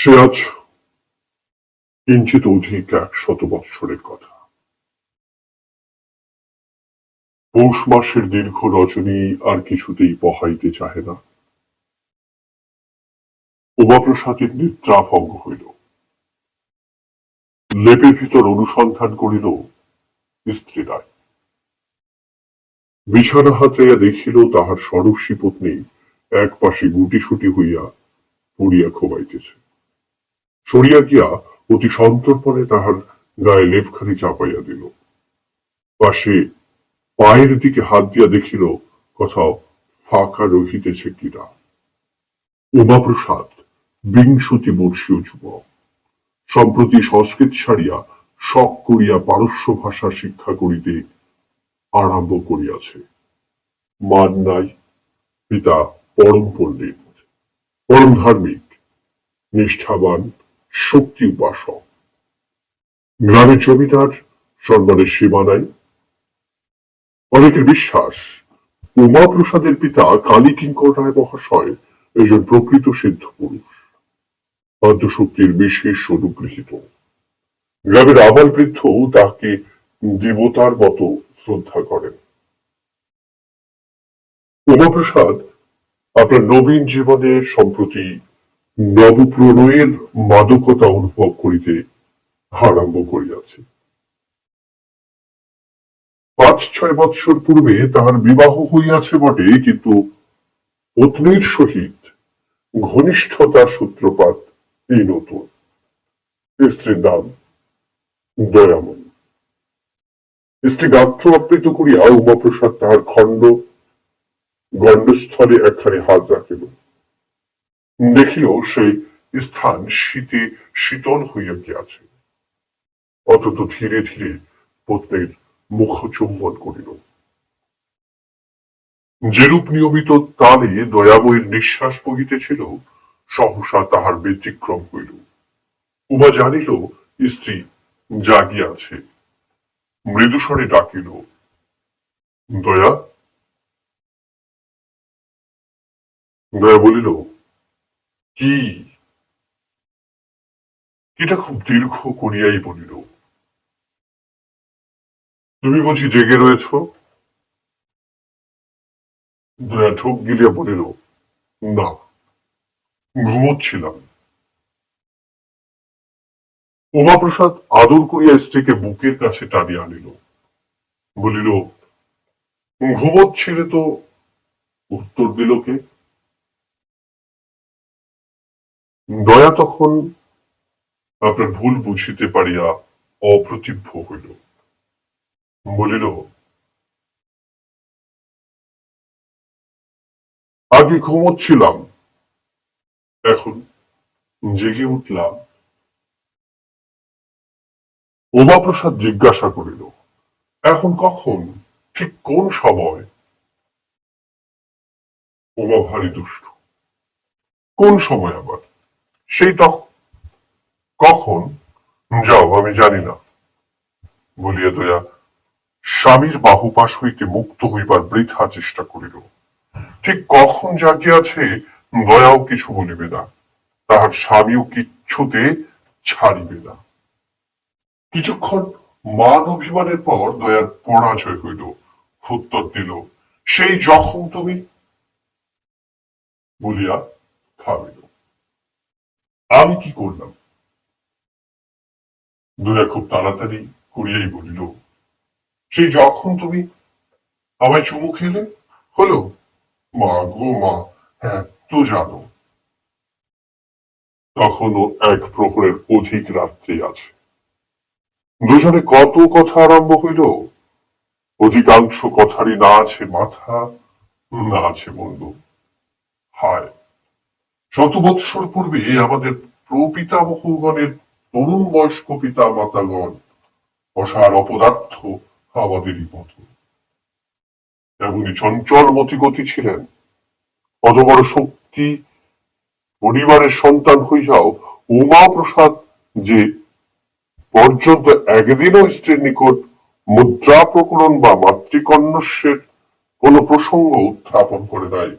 সে আজ কিঞ্চিত অধিক এক শত বৎসরের কথা। পৌষ মাসের দীর্ঘ রজনী আর কিছুতেই বহাইতে চাহে না। উমাপ্রসাদের নিদ্রা ভঙ্গ হইল। লেপের ভিতর অনুসন্ধান করিল স্ত্রী নাই বিছানা হাতাইয়া দেখিল তাহার ষড়শী পত্নী এক পাশে গুটি গুটিসুটি হইয়া পড়িয়া খোবাইতেছে সরিয়া গিয়া অতি সন্তর্পণে তাহার গায়ে লেপখানি চাপাইয়া দিল। পাশে পায়ের দিকে হাত দিয়া দেখিল কোথাও ফাঁকা রহিতেছে কিনা। উমাপ্রসাদ, বিংশতি বর্ষীয় যুবক, সম্প্রতি সংস্কৃত ছাড়িয়া শখ করিয়া পারস্য ভাষা শিক্ষা করিতে আরম্ভ করিয়াছে। মান নাই, পিতা পরম পণ্ডিত, পরম ধার্মিক, নিষ্ঠাবান শক্তি উপাসক। গ্রামের জমিদার সম্মানের সীমা নাই অনেকের বিশ্বাস, উমাপ্রসাদের পিতা কালী কিঙ্কর রায় মহাশয় একজন প্রকৃত সিদ্ধ পুরুষ। আদ্যশক্তির বিশেষ অনুগৃহীত। গ্রামের আবাল বৃদ্ধ তাকে দেবতার মতো শ্রদ্ধা করেন। উমাপ্রসাদ আপনার নবীন জীবনে সম্প্রতি নবপ্রণয়ের মাদকতা অনুভব করিতে আরম্ভ করিয়াছে। পাঁচ ছয় বৎসর পূর্বে তাহার বিবাহ হইয়াছে বটে, কিন্তু পত্নীর সহিত ঘনিষ্ঠতার সূত্রপাত এই নতুন। স্ত্রীর নাম দয়াময়ী স্ত্রী গাত্র আবৃত করিয়া উমাপ্রসাদ তাহার খণ্ড, গণ্ডস্থলে একখানি হাত রাখিল। দেখিল সেই স্থান শীতে শীতল হইয়া গিয়াছে। অতত ধীরে ধীরে পত্নীর মুখ চুম্বন করিল। যেরূপ নিয়মিত তালে দয়াময়ের নিঃশ্বাস বহিতেছিল, সহসা তাহার ব্যতিক্রম হইল। উমা জানিল, স্ত্রী, জাগিয়াছে। মৃদুস্বরে ডাকিল, দয়া? দয়া বলিল কি? এটা খুব দীর্ঘ করিয়াই বলিল। তুমি বুঝি জেগে রয়েছ? ঠোক গিলিয়া বলিল, না, ঘুমোচ্ছিলাম। উমাপ্রসাদ আদর করিয়া স্ত্রীকে বুকের কাছে টানিয়া আনিল। বলিল, ঘুমোচ্ছিলে তো উত্তর দিল কে? দয়া তখন আপনার ভুল বুঝিতে পারিয়া অপ্রতিভ্য হইল। বলিল, আগে ঘুমোচ্ছিলাম এখন জেগে উঠলাম। উমাপ্রসাদ জিজ্ঞাসা করিল, এখন কখন? ঠিক কোন সময়? উমা ভারী দুষ্ট, কোন সময় আবার? সেই তখন কখন? যাও, আমি জানি না। বলিয়া দয়া স্বামীর বাহুপাশ হইতে মুক্ত হইবার বৃথা চেষ্টা করিল। ঠিক কখন জাগিয়াছে, দয়াও কিছু বলিবে না। তাহার স্বামীও কিচ্ছুতে ছাড়িবে না। কিছুক্ষণ মান অভিমানের পর দয়ার পরাজয় হইল, উত্তর দিল, সেই যখন তুমি বলিয়া থামিল। আমি কি করলাম? দয়া খুব তাড়াতাড়ি করিয়াই বলিল সেই যখন তুমি আমায় চুমু খেলে, হলো? মা গো মা হ্যাঁ তো জানো। তখনও এক প্রহরের অধিক রাত্রি আছে। দুজনে কত কথা আরম্ভ হইল? অধিকাংশ কথারই না আছে মাথা, না আছে মন্দ। হায় শত বৎসর পূর্বে আমাদের প্রপিতামহগণের তরুণ বয়স্ক পিতা মাতাগণ অসার অপদার্থ আমাদেরই মতো এমনি চঞ্চল মতিগতি ছিলেন। অত বড় শক্তি পরিবারের সন্তান হইয়াও উমা প্রসাদ যে পর্যন্ত একদিনও স্ত্রীর নিকট মুদ্রা প্রকরণ বা মাতৃকন্যস্যের কোন প্রসঙ্গ উত্থাপন করে নাই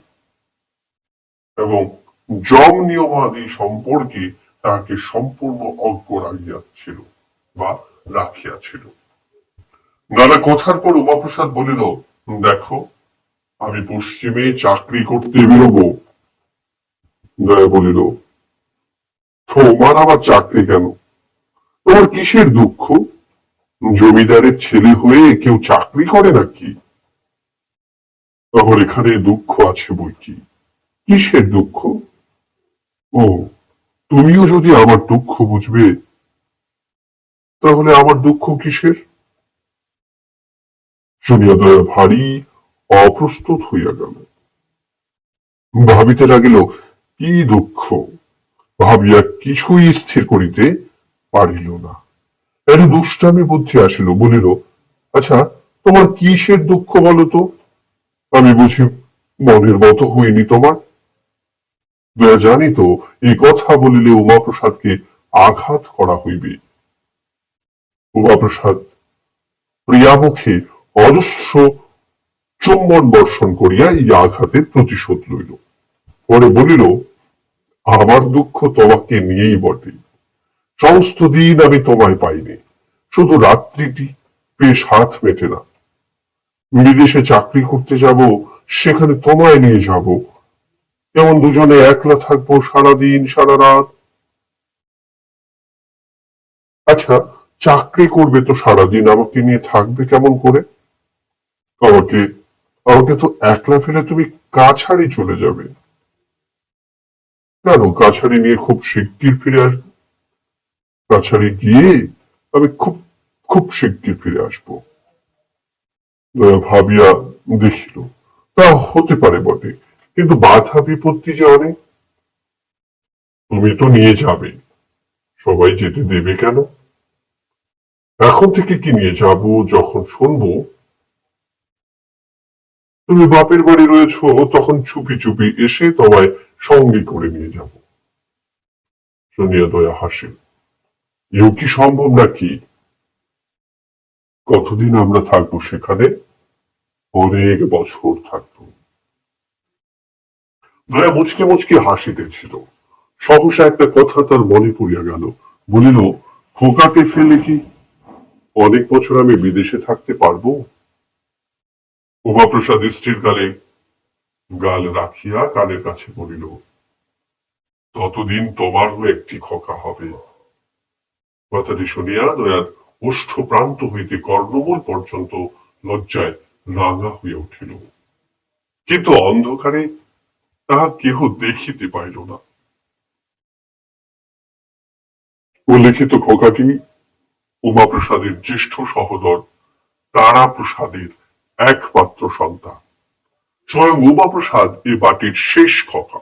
এবং জম নিয়মাদি সম্পর্কে তাহাকে সম্পূর্ণ অজ্ঞ রাখিয়াছিল বা রাখিয়াছিল। নানা কথার পর উমাপ্রসাদ বলিল, দেখো, আমি পশ্চিমে চাকরি করতে বেরোব। দয়া বলিল, তোমার আবার চাকরি কেন? তোমার কিসের দুঃখ? জমিদারের ছেলে হয়ে কেউ চাকরি করে নাকি? আমার এখানে দুঃখ আছে বই কি? কিসের দুঃখ? ও, তুমিও যদি আমার দুঃখ বুঝবে, তাহলে আমার দুঃখ কিসের? শুনিয়া দয়া ভারী অপ্রস্তুত হইয়া গেল। ভাবিতে লাগিল, কি দুঃখ? ভাবিয়া কিছুই স্থির করিতে পারিল না। এর দুষ্টামি বুদ্ধি আসিল, বলিল আচ্ছা তোমার কিসের দুঃখ বলো তো? আমি বুঝি মনের মতো হইনি তোমার। দয়া জানি এই কথা বলিলে উমাপ্রসাদকে আঘাত করা হইবে। উমাপ্রসাদ প্রিয়ামুখে অজস্র চুম্বন বর্ষণ করিয়া এই আঘাতের প্রতিশোধ লইল। পরে বলিল, আমার দুঃখ তোমাকে নিয়েই বটে। সমস্ত দিন আমি তোমায় পাইনি। শুধু রাত্রিটি বেশ হাত মেটে না। বিদেশে চাকরি করতে যাব, সেখানে তোমায় নিয়ে যাব যেমন দুজনে একলা থাকব সারাদিন সারা রাত আচ্ছা চাকরি করবে তো সারাদিন, আমাকে নিয়ে থাকবে কেমন করে? আমাকে আমাকে তো একলা ফেলে তুমি কাছাড়ি চলে যাবে। কেন? কাছাড়ি নিয়ে খুব শিগগির ফিরে আসব। কাছাড়ি গিয়ে আমি খুব খুব শিগগির ফিরে আসব। ভাবিয়া দেখিল, তা হতে পারে বটে। কিন্তু বাধা বিপত্তি যে অনেক তুমি তো নিয়ে যাবে। সবাই যেতে দেবে কেন? এখন থেকে কি নিয়ে যাব, যখন শুনব? তুমি বাপের বাড়ি রয়েছ, তখন চুপি চুপি এসে তোমায় সঙ্গে করে নিয়ে যাব। শুনিয়া দয়া হাসে। এও কি সম্ভব নাকি? কতদিন আমরা থাকব সেখানে? অনেক বছর থাকব। দয়া মুচকে মুচকে হাসিতেছিল সহসা একটা কথা তার মনে পড়িয়া গেল। বলিল, খোকাকে ফেলে কি অনেক বছর আমি বিদেশে থাকতে পারব? উমাপ্রসাদ স্ত্রীর গালে গাল রাখিয়া কানের কাছে বলিল, ততদিন তোমারও একটি খোকা হবে। কথাটি শুনিয়া দয়ার ওষ্ঠ প্রান্ত হইতে কর্ণমূল পর্যন্ত লজ্জায় রাঙা হইয়া উঠিল। কিন্তু অন্ধকারে তাহা কেহ দেখিতে পাইল না। উল্লেখিত খোকাটি উমাপ্রসাদের জ্যেষ্ঠ সহোদর তারা প্রসাদের একমাত্র সন্তান। স্বয়ং উমাপ্রসাদ এ বাটির শেষ খকা।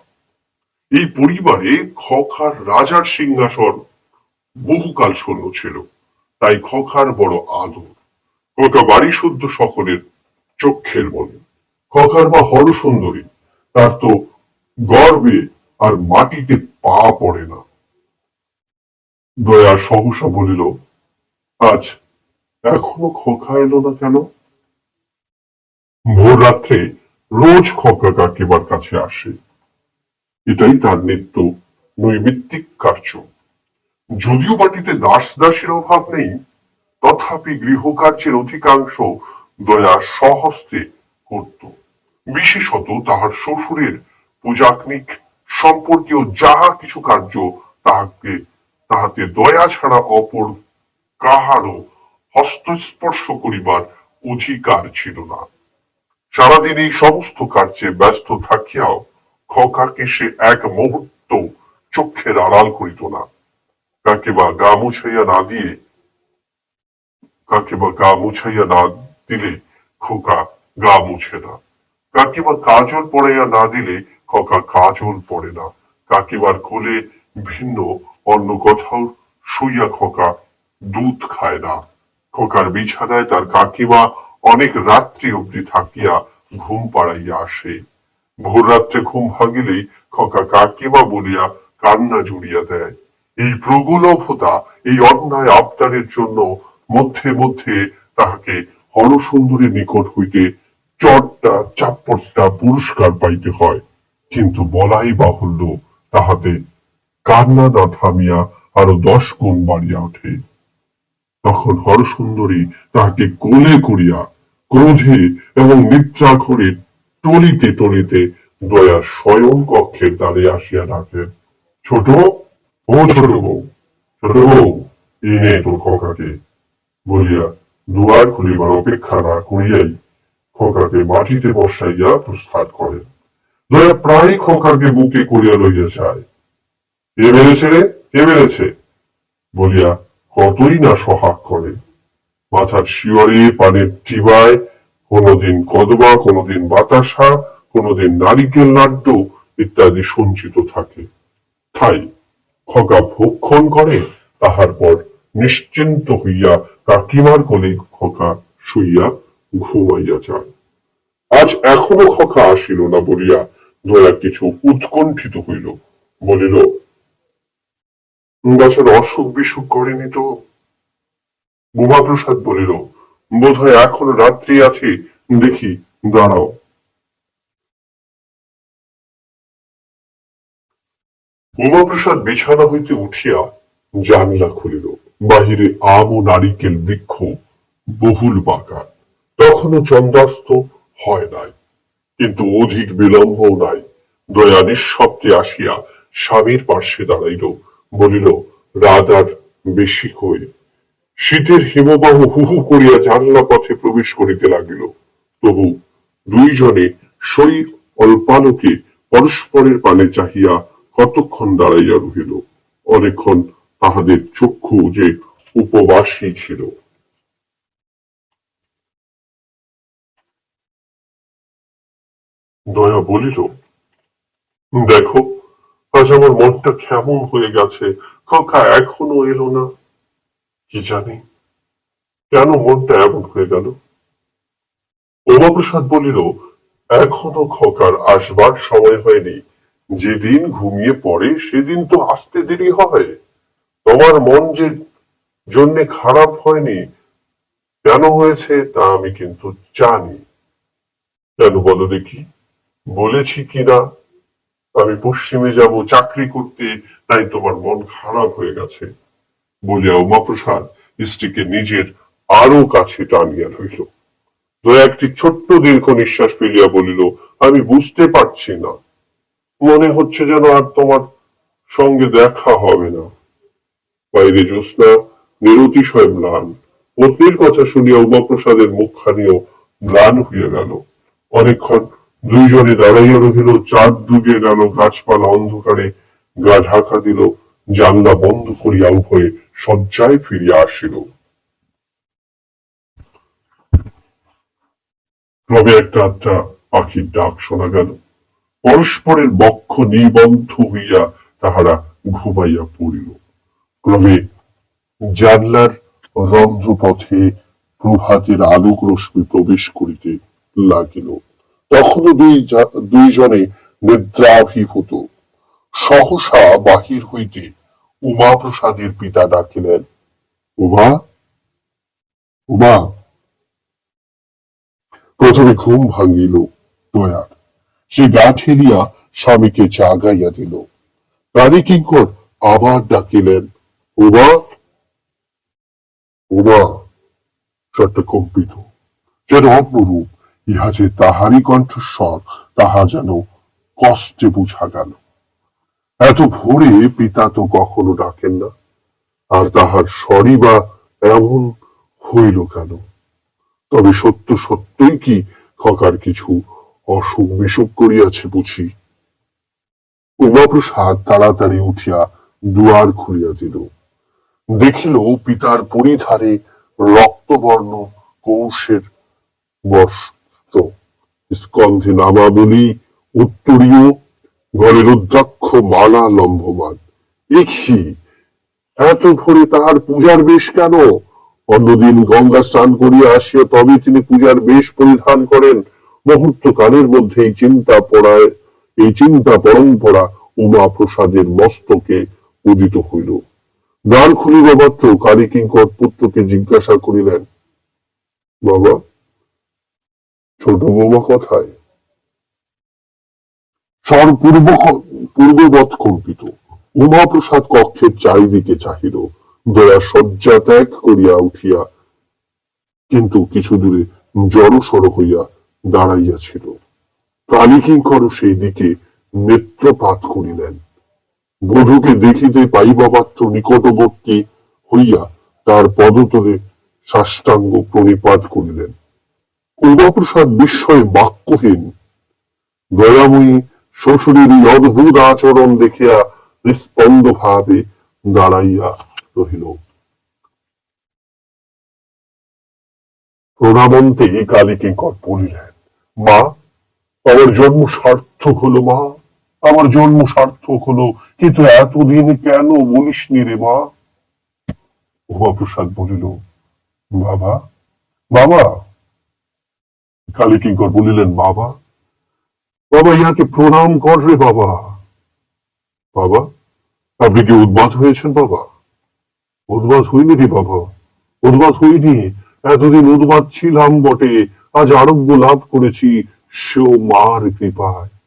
এই পরিবারে খকার রাজার সিংহাসন বহুকাল শূন্য ছিল, তাই খখার বড় আদর। খোকা বাড়ি শুদ্ধ সকলের চক্ষের মনে খকার মা হর সুন্দরী তার তো গর্বে আর মাটিতে পা পড়ে না। দয়া সহসা বলিল, আজ এখনও খোকা এলো না কেন? ভোর রাত্রে রোজ খোকা কাকিমার কাছে আসে। এটাই তার নিত্য নৈমিত্তিক কার্য। যদিও বাটিতে দাস দাসের অভাব নেই, তথাপি গৃহকার্যের অধিকাংশ দয়া সহস্তে করত। বিশেষত তাহার শ্বশুরের পূজাগ্নিক সম্পর্কীয় যাহা কিছু কার্য তাহাকে, তাহাতে দয়া ছাড়া অপর কাহারও হস্তস্পর্শ করিবার অধিকার ছিল না। সারাদিন এই সমস্ত কার্যে ব্যস্ত থাকিয়াও খকাকে সে এক মুহূর্ত চক্ষের আড়াল করিত না। কাকে বা গা মুছাইয়া না দিয়ে, কাকে বা গা মুছাইয়া না দিলে খোকা গা মুছে না। কাকে বা কাজল পড়াইয়া না দিলে খোকা পড়ে না। কাকিবার কোলে ভিন্ন অন্য কোথাও শুইয়া খোকা দুধ খায় না। খোকার বিছানায় তার কাকিমা অনেক রাত্রি অবধি থাকিয়া ঘুম পাড়াইয়া আসে। ভোর রাত্রে ঘুম ভাঙিলেই খোকা কাকিমা বলিয়া কান্না জুড়িয়া দেয়। এই প্রগলভতা, এই অন্যায় আবদারের জন্য মধ্যে মধ্যে তাহাকে হরসুন্দরীর নিকট হইতে চটটা চাপ্পটটা পুরস্কার পাইতে হয়। কিন্তু বলাই বাহুল্য তাহাতে কান্না না থামিয়া আরও দশ গুণ বাড়িয়া ওঠে। তখন হরসুন্দরী তাহাকে কোলে করিয়া ক্রোধে এবং নিদ্রা ঘরে টলিতে টলিতে দয়ার স্বয়ং কক্ষের দ্বারে আসিয়া ডাকেন ছোট, ও ছোট বউ ছোট বউ, এই নে তোর খোকাকে। বলিয়া দুয়ার খুলিবার অপেক্ষা না করিয়াই খোকাকে মাটিতে বসাইয়া প্রস্থান করেন। দয়া প্রায় খোকাকে বুকে করিয়া লইয়া যায়। কে মেরেছে রে? কে মেরেছে? বলিয়া, কতই না সহাগ করে। মাথার শিয়রে পানের টিবায় কোনোদিন কদবা কোনোদিন বাতাসা, কোনোদিন নারিকেল লাড্ডু ইত্যাদি সঞ্চিত থাকে। তাই খগা ভক্ষণ করে, তাহার পর নিশ্চিন্ত হইয়া কাকিমার কোলে খোকা শুইয়া ঘুমাইয়া যায়। আজ এখনও খোকা আসিল না বলিয়া দয়া কিছু উৎকণ্ঠিত হইল, বলিল, গাছের অসুখ বিসুখ করেনি তো? উমাপ্রসাদ বলিল বোধ হয় এখনও রাত্রি আছে, দেখি, দাঁড়াও। উমাপ্রসাদ বিছানা হইতে উঠিয়া জানলা খুলিল, বাহিরে আম ও নারিকেল বৃক্ষ বহুল বাগান, তখনও চন্দ্রাস্ত হয় নাই। কিন্তু অধিক বিলম্বও নাই। দয়া নিঃশব্দে আসিয়া স্বামীর পার্শ্বে দাঁড়াইল, বলিল রাত বেশি কই? শীতের হিমবাহ হু হু করিয়া জানলা পথে প্রবেশ করিতে লাগিল। তবু দুইজনে সই অল্পালোকে পরস্পরের পানে চাহিয়া কতক্ষণ দাঁড়াইয়া রহিল, অনেকক্ষণ তাহাদের চক্ষু যে উপবাসী ছিল। দয়া বলিল, দেখো, আজ আমার মনটা কেমন হয়ে গেছে কাকা এখনও এলো না। কি জানি, কেন মনটা এমন হয়ে গেল? উমাপ্রসাদ বলিল, এখনও খকার আসবার সময় হয়নি। যেদিন ঘুমিয়ে পড়ে, সেদিন তো আসতে দেরি হয়। তোমার মন যে জন্যে খারাপ হয়নি, কেন হয়েছে তা আমি কিন্তু জানি। কেন বলো দেখি? বলেছি কিনা? আমি পশ্চিমে যাব, চাকরি করতে, তাই তোমার মন খারাপ হয়ে গেছে। বলিয়া উমাপ্রসাদ স্ত্রীকে নিজের আরও কাছে টানিয়া ধরিল দয়া একটি ছোট্ট দীর্ঘ নিঃশ্বাস ফেলিয়া বলিল, আমি বুঝতে পারছি না। মনে হচ্ছে যেন আর তোমার সঙ্গে দেখা হবে না। বাইরে জ্যোৎস্না নিরতিশয় ম্লান। পত্নীর কথা শুনিয়া উমাপ্রসাদের মুখখানিও ম্লান হইয়া গেল। অনেকক্ষণ দুইজনে দাঁড়াইয়া রহিল, চাঁদ ডুবে গেল, গাছপালা অন্ধকারে, গা ঢাকা দিল, জানলা বন্ধ করিয়া উভয়ে শয্যায় ফিরিয়া আসিল। ক্রমে একটা আত্মা পাখির ডাক শোনা গেল। পরস্পরের বক্ষ নিবন্ধ হইয়া তাহারা ঘুমাইয়া পড়িল। ক্রমে জানলার রন্ধ্রপথে প্রভাতের আলোক রশ্মি প্রবেশ করিতে লাগিল। তখনও দুই দুইজনে নিদ্রাভিভূত সহসা বাহির হইতে উমাপ্রসাদের পিতা ডাকিলেন, উমা উমা, প্রথমে ঘুম ভাঙিল দয়ার। সে গা ঠেলিয়া স্বামীকে জাগাইয়া দিল। রানী কিঙ্কর আবার ডাকিলেন, উমা উমা স্বরটা কম্পিত যেন অপরূপ ইহা যে তাহারই কণ্ঠস্বর, তাহা যেন কষ্টে বুঝা গেল। এত ভোরে পিতা তো কখনো ডাকেন না, আর তাহার স্বরই বা এমন হইল কেন? তবে সত্য সত্যই কি খকার কিছু অসুখ বিসুখ করিয়াছে বুঝি? উমাপ্রসাদ তাড়াতাড়ি উঠিয়া দুয়ার খুলিয়া দিল। দেখিল পিতার পরিধারে রক্তবর্ণ কৌশের বস্ত্র স্কন্ধে নামাবলী উত্তরীয় গলে রুদ্রাক্ষ মালা লম্ভমান। ইক্ষি এত ভোরে তাহার পূজার বেশ কেন? অন্যদিন গঙ্গা স্নান করিয়া আসিয়া তবে তিনি পূজার বেশ পরিধান করেন। মুহূর্ত কালের মধ্যে এই চিন্তা পড়ায়, এই চিন্তা পরম্পরা উমা প্রসাদের মস্তকে উদিত হইল। দ্বার খুলিব মাত্র কালী কিঙ্কর পুত্রকে জিজ্ঞাসা করিলেন, বাবা ছোট বৌমা কথায়। স্বর পূর্ব পূর্ববৎ কল্পিত। উমাপ্রসাদ কক্ষের চারিদিকে চাহিল, দয়া শয্যা ত্যাগ করিয়া উঠিয়া কিন্তু কিছু দূরে জড়সড় হইয়া দাঁড়াইয়াছিল। কালিকিঙ্কর সেই দিকে নেত্রপাত করিলেন। বধূকে দেখিতে পাইবা মাত্র নিকটবর্তী হইয়া তার পদতলে সাষ্টাঙ্গ প্রণিপাত করিলেন। উমাপ্রসাদ বিস্ময়ে বাক্যহীন। দয়াময়ী শ্বশুরের এই অদ্ভুত আচরণ দেখিয়া নিস্পন্দ ভাবে দাঁড়াইয়া রহিল। প্রণামন্তে কালিকিঙ্কর পড়িলেন মা, আমার জন্ম সার্থক হলো, মা। আমার জন্ম সার্থক হলো, কিন্তু এতদিন কেন বলিসনি রে, মা? উমাপ্রসাদ বলিল, বাবা বাবা কালিকিঙ্কর বলিলেন, বাবা বাবা, ইহাকে প্রণাম কর রে বাবা। বাবা, আপনি কি উদ্বাদ হয়েছেন বাবা? উদ্বাদ হইনি রে বাবা উদ্বাদ হইনি। এতদিন উদ্বাদ ছিলাম বটে, আজ আরোগ্য লাভ করেছি। সেও মার কৃপায়।